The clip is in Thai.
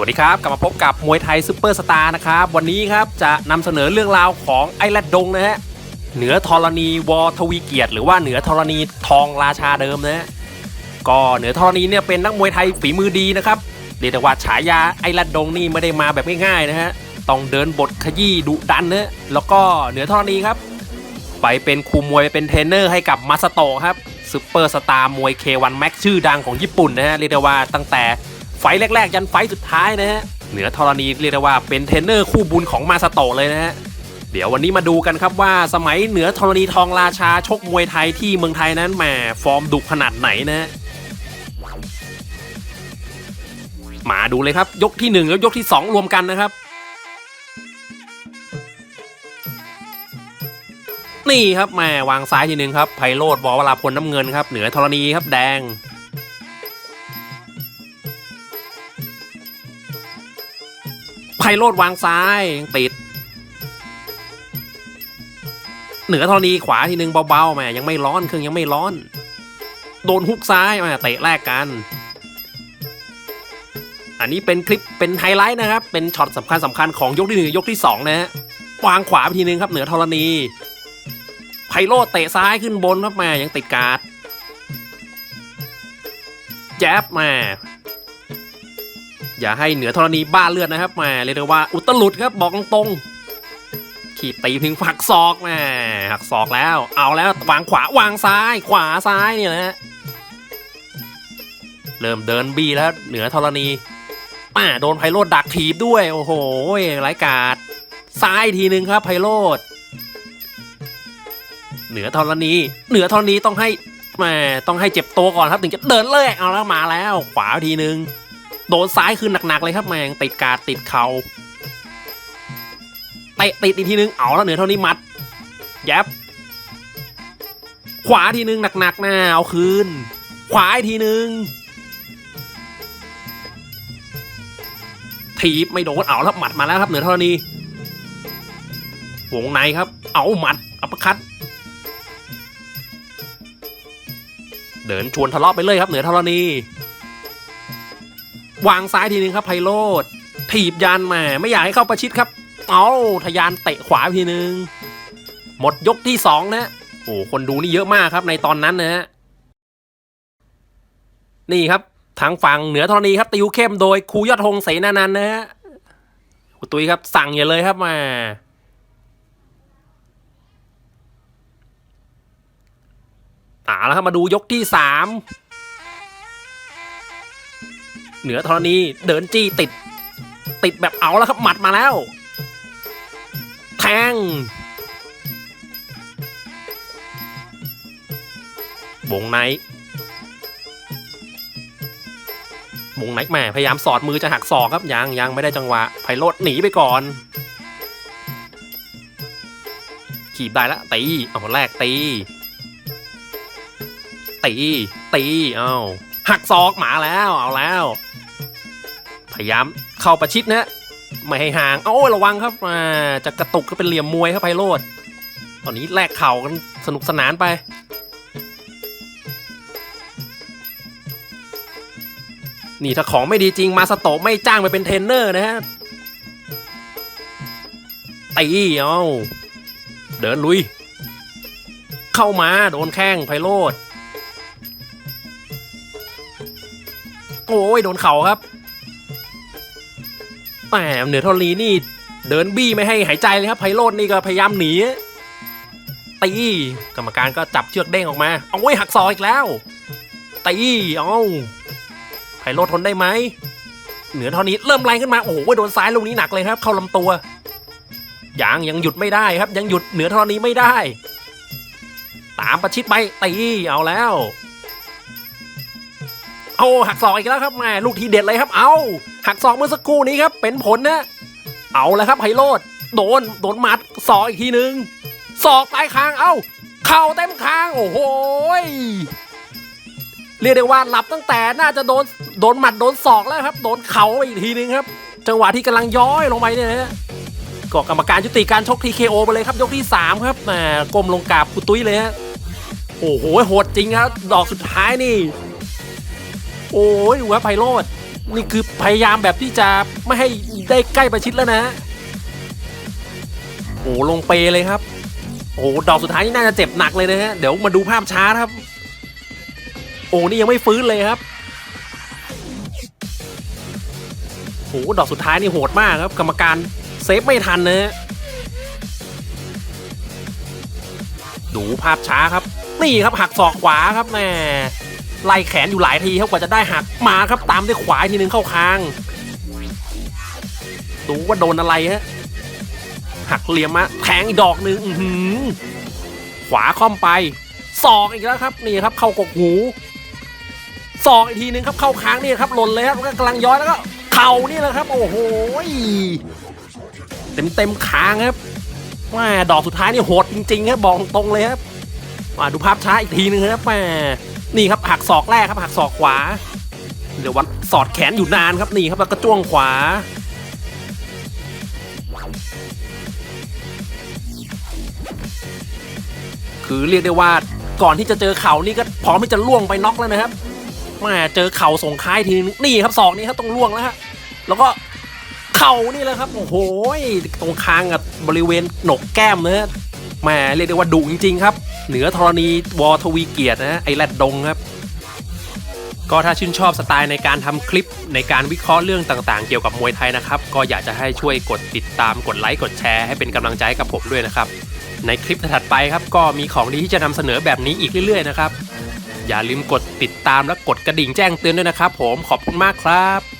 วัสดีครับ กลับมาพบกับมวยไทยซูเปอร์สตาร์นะครับ วันนี้ครับจะนำเสนอเรื่องราวของไอ้แรดดงนะฮะเหนือธรณีวอทวีเกียรติ หรือว่าเหนือธรณีทองราชาเดิมนะฮะก็เหนือธรณีเนี่ยเป็นนักมวยไทยฝีมือดีนะครับเรียกได้ว่าฉายาไอ้แรดดงนี่ไม่ได้มาแบบง่ายๆนะฮะต้องเดินบทขยี้ดุดันเนะแล้วก็เหนือธรณีครับ ไปเป็นครูมวยเป็นเทรนเนอร์ให้กับมาสโตครับซูเปอร์สตาร์มวย K1 Max ชื่อดังของญี่ปุ่นนะฮะเรียกได้ว่าตั้งแต่ ไฟแรก ๆ ยันไฟสุดท้ายนะฮะ เหนือธรณีเรียกได้ว่าเป็นเทรนเนอร์คู่บุญของมาสโตเลยนะฮะ เดี๋ยววันนี้มาดูกันครับว่าสมัยเหนือธรณีทองราชาชกมวยไทยที่เมืองไทยนั้นแหมฟอร์มดุขนาดไหนนะฮะมาดูเลยครับยกที่หนึ่งแล้วยกที่สองรวมกันนะครับ นี่ครับแหม่วางซ้ายทีหนึ่งครับไพโรดบอวราพลน้ำเงินครับ เหนือธรณีครับแดง ไพโรดวางซ้ายยังติด เหนือธรณีขวาทีหนึ่งเบาๆแม่ยังไม่ร้อนเครื่องยังไม่ร้อน โดนฮุกซ้ายแม่เตะแรกกัน อันนี้เป็นคลิปเป็นไฮไลท์นะครับ เป็นช็อตสำคัญสำคัญของยกที่หนึ่งยกที่สองนะฮะวางขวาไปทีหนึงครับ เหนือธรณีไพโรดเตะซ้ายขึ้นบนครับแม่ยังติดการ์ดแจ๊บแม่ อย่าให้เหนือธรณีบ้าเลือดนะครับแม่เรียกได้ว่าอุตลุดครับบอกตรงๆขีดตีถึงฝักศอกแม่หักศอกแล้ว เอาแล้ววางขวาวางซ้าย ขวาซ้ายเนี่ยนะฮะเริ่มเดินบีแล้วเหนือธรณีแม่โดนไพโรดดักถีบด้วย โอ้โหไรกาดซ้ายทีนึงครับไพโรดเหนือธรณี เหนือธรณีต้องให้แหมต้องให้เจ็บตัวก่อนครับถึงจะเดินเลยเอาแล้วมาแล้ว ขวาทีนึง โดนซ้ายคือหนักๆเลยครับแมงติดกาติดเขาเตะติดอีกทีนึงเอาแล้วเหนือเท่านี้มัดแยบขวาทีนึงหนักๆนะเอาคืน ขวาอีกทีนึงถีบไม่โดนเอาแล้วหมัดมาแล้วครับเหนือธรณีวงในครับ เอาหมัดอัปคัตเดินชวนทะเลาะไปเลยครับเหนือธรณี วางซ้ายทีนึงครับไพโรดถีบยันแมาไม่อยากให้เข้าประชิดครับ เอาทะยานเตะขวาทีนึง หมดยกที่สองนะ โอ้คนดูนี่เยอะมากครับในตอนนั้นนะฮะนี่ครับทางฝั่งเหนือธรณีครับติวเข้มโดยครูยอดธงเสนานันนะฮะตุ้ยครับสั่งอย่าเลยครับมาอ่าแล้วครับมาดูยกที่สาม เหนือธรณีเดินจี้ติด ติดแบบเอาแล้วครับหมัดมาแล้ว แทงวงในวงในแหม่พยายามสอดมือจะหักศอกครับยังยังไม่ได้จังหวะไพโรดหนีไปก่อน ขีบได้แล้วตีเอาแรกตี ตีตีเอา้าหักศอกหมาแล้วเอาแล้ว พยายามเข้าประชิดนะไม่ให้ห่างโอ้ระวังครับอ่าจะกระตุกก็เป็นเหลี่ยมมวยครับไพโรดตอนนี้แลกเข่ากันสนุกสนานไปนี่ถ้าของไม่ดีจริงมาสโตไม่จ้างไปเป็นเทรนเนอร์นะฮะตีเอาเดินลุย เข้ามาโดนแข้งไพโรดโอ้ยโดนเข่าครับ แหมเหนือทอรีนี่ เดินบี้ไม่ให้หายใจเลยครับไพโรดนี่ก็พยายามหนีตีกรรมการก็จับเชือกเด้งออกมาเอาไว้หักศอกอีกแล้วตีเอาไพโรดทนได้ไหมเหนือทอนี้เริ่มแรงขึ้นมาโอ้โหโดนซ้ายลูกนี้หนักเลยครับ เข้าลำตัวยังยังหยุดไม่ได้ครับ ยังหยุดเหนือทอนี้ไม่ได้ ตามประชิดไปตีเอาแล้วเอาหักศอกอีกแล้วครับแม่ลูกทีเด็ดเลยครับ เอา หักศอกเมื่อสักครู่นี้ครับ เป็นผลนะ เอาแล้วครับไพโรดโดนโดนหมัดศอกอีกทีหนึงศอกปลายคางเอาเข่าเต็มคางโอ้โหยเรียกได้ว่าหลับตั้งแต่น่าจะโดนโดนหมัดโดนศอกแล้วครับ โดนเข่าไปอีกทีนึงครับ จังหวะที่กำลังย้อยลงไปเนี่ยนะฮะก็กรรมการยุติการชก TKO ไปเลยครับ ยกที่ 3 ครับแหมก้มลงกราบคุตุ้ยเลยฮะโอ้โหโหดจริงครับ ดอกสุดท้ายนี่ โอ้ยดูครับไพโรด นี่คือพยายามแบบที่จะไม่ให้ได้ใกล้ประชิดแล้วนะ โอ้ลงเปเลยครับ โอ้ดอกสุดท้ายนี่น่าจะเจ็บหนักเลยนะฮะ เดี๋ยวมาดูภาพช้าครับ โอ้นี่ยังไม่ฟื้นเลยครับโอ้ดอกสุดท้ายนี่โหดมากครับ กรรมการเซฟไม่ทันนะฮะดูภาพช้าครับ นี่ครับหักศอกขวาครับแม่ ไล่แขนอยู่หลายทีครับกว่าจะได้หักมาครับตามด้วยขวาอีกทีนึงเข้าคาง ดูว่าโดนอะไรฮะหักเหลี่ยมมาแทงอีกดอกหนึ่งขวาค่อมไปศอกอีกแล้วครับนี่ครับ เข้ากกหูศอกอีกทีนึงครับเข้าค้างนี่ครับหล่นเลยครับก็กำลังย้อยแล้วก็เข่านี่แหละครับ โอ้โหเต็มเต็มค้างครับว่าดอกสุดท้ายนี่โหดจริงๆครับบอกตรงเลยครับมาดูภาพช้าอีกทีนึงครับแหม นี่ครับหักศอกแรกครับหักศอกขวา เดี๋ยววัดสอดแขนอยู่นานครับนี่ครับแล้วก็จ้วงขวา คือเรียกได้ว่าก่อนที่จะเจอเข่านี่ก็พร้อมที่จะล่วงไปน็อกแล้วนะครับแมาเจอเข่าส่งท้ายทีนึงนี่ครับศอกนี้ครับต้องล่วงแล้วฮะแล้วก็เข่านี่แหละครับโอ้โหตรงคางกับบริเวณหนกแก้มเนะฮะแหมเรียกได้ว่าดุจริงๆครับ เหนือธรณีวอทวีเกียรตินะฮะไอแรดดงครับ ก็ถ้าชื่นชอบสไตล์ในการทำคลิปในการวิเคราะห์เรื่องต่างๆ เกี่ยวกับมวยไทยนะครับ ก็อยากจะให้ช่วยกดติดตามกดไลค์กดแชร์ให้เป็นกำลังใจกับผมด้วยนะครับ ในคลิปถัดไปครับ ก็มีของดีที่จะนำเสนอแบบนี้อีกเรื่อยๆนะครับอย่าลืมกดติดตามและกดกระดิ่งแจ้งเตือนด้วยนะครับ ผมขอบคุณมากครับ